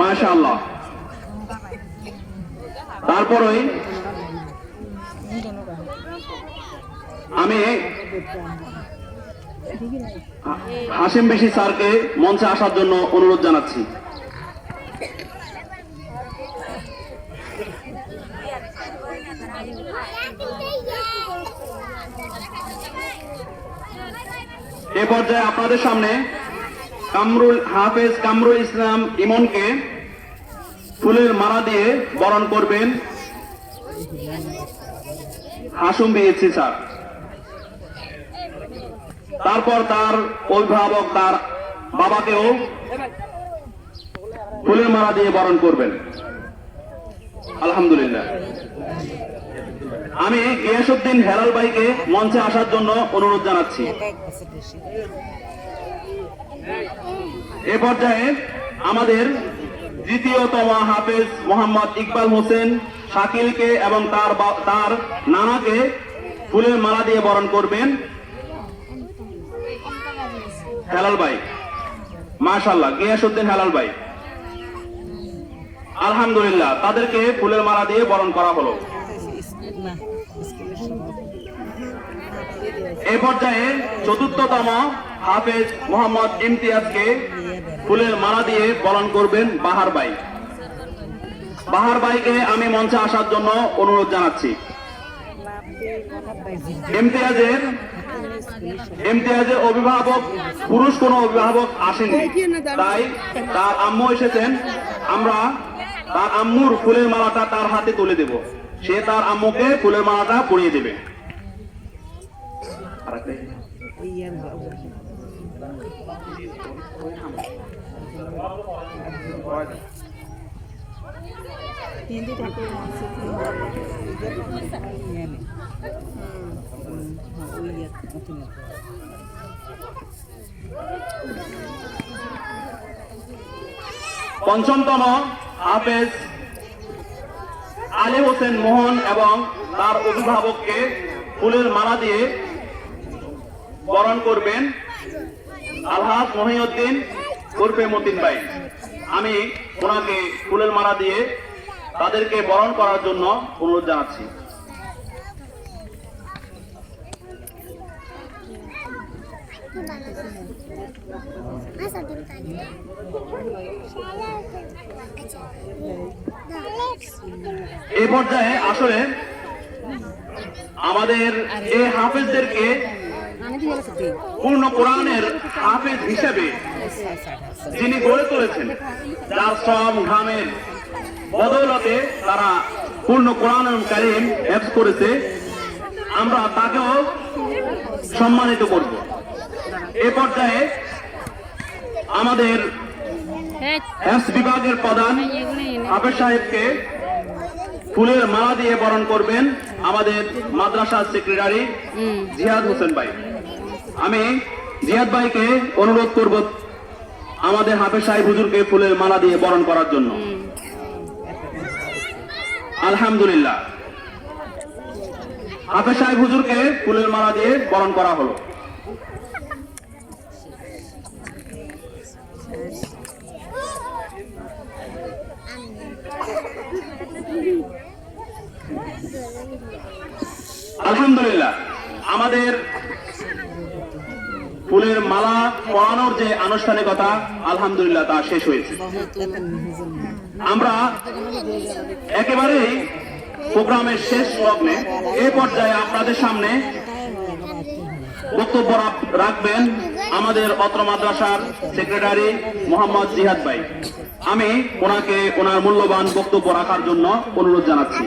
মাশাআল্লাহ। তারপরেই আমি হাসিম বেশি স্যারকে মঞ্চে আসার জন্য অনুরোধ জানাচ্ছি। এ পর্যায়ে আপনাদের সামনে কামরুল হাফেজ কামরুল ইসলাম ইমনকে ফুলের মালা দিয়ে বরণ করবেন। হাসুম বিএসসি স্যার। তারপর তার অভিভাবক তার বাবাকেও ফুলের মালা দিয়ে বরণ করবেন। আলহামদুলিল্লাহ। আমি গিয়াসুদ্দিন হেলাল ভাইকে মঞ্চে আসার জন্য অনুরোধ জানাচ্ছি। এ পর্যায়ে আমাদের দ্বিতীয়তম হাফেজ মোহাম্মদ ইকবাল হোসেন শাকিলকে এবং তার তার নানাকে ফুলের মালা দিয়ে বরণ করবেন। হেলাল ভাই মাশাল্লাহ গিয়াসুদ্দিন হেলাল ভাই। আলহামদুলিল্লাহ, তাদেরকে ফুলের মালা দিয়ে বরণ করা হলো। এ পর্যায়ে চতুর্থতম হাফেজ মোহাম্মদ ইমতিয়াজকে ফুলের মালা দিয়ে বরণ করবেন বাহার ভাই। বাহার ভাইকে আমি মঞ্চে আসার জন্য অনুরোধ জানাচ্ছি। ইমতিয়াজের ইমতিয়াজের অভিভাবক, পুরুষ কোনো অভিভাবক আসেননি। তাই তার আম্মু এসেছেন। আমরা তার আম্মুর ফুলের মালাটা তার হাতে তুলে দেব। সে তার আম্মুকে ফুলের মালাটা পরিয়ে দেবে। পঞ্চমতম হাফেজ আলী হোসেন মোহন এবং তার অভিভাবককে ফুলের মালা দিয়ে বরণ করবেন আলহাজ মহিউদ্দিন উর্ফে মতিন ভাই। আমি ওনাকে ফুলের মালা দিয়ে তাদেরকে বরণ করার জন্য অনুরোধ জানাচ্ছি। এই পর্যায়ে আসলে আমাদের এই হাফেজদেরকে পূর্ণ কোরআনের হাফেজ হিসেবে যিনি গড়ে তুলেছেন যার শ্রম ঘামের বদৌলতে তারা পূর্ণ কোরআন কারিম হেফজ করেছে। আমরা তাকেও সম্মানিত করব। এ পর্যায়ে আমাদের হেফজ বিভাগের প্রধান হাফেজ সাহেবকে ফুলের মালা দিয়ে বরণ করবেন আমাদের মাদ্রাসার সেক্রেটারি জিহাদ হোসেন ভাই। আমি জিহাদ ভাইকে অনুরোধ করব আমাদের হাফেজ সাহেব হুজুরকে ফুলের মালা দিয়ে বরণ করার জন্য। আলহামদুলিল্লাহ। হাফেজ সাহেব হুজুরকে ফুলের মালা দিয়ে বরণ করা হলো। আলহামদুলিল্লাহ, আমাদের ফুলের মালা পড়ানোর যে আনুষ্ঠানিকতা, আলহামদুলিল্লাহ তা শেষ হয়েছে। আমরা একেবারেই প্রোগ্রামের শেষ লগ্নে, এ পর্যায়ে আপনাদের সামনে বক্তব্য রাখবেন আমাদের অত্র মাদ্রাসার সেক্রেটারি মোহাম্মদ জিহাদ ভাই। আমি ওনাকে ওনার মূল্যবান বক্তব্য রাখার জন্য অনুরোধ জানাচ্ছি।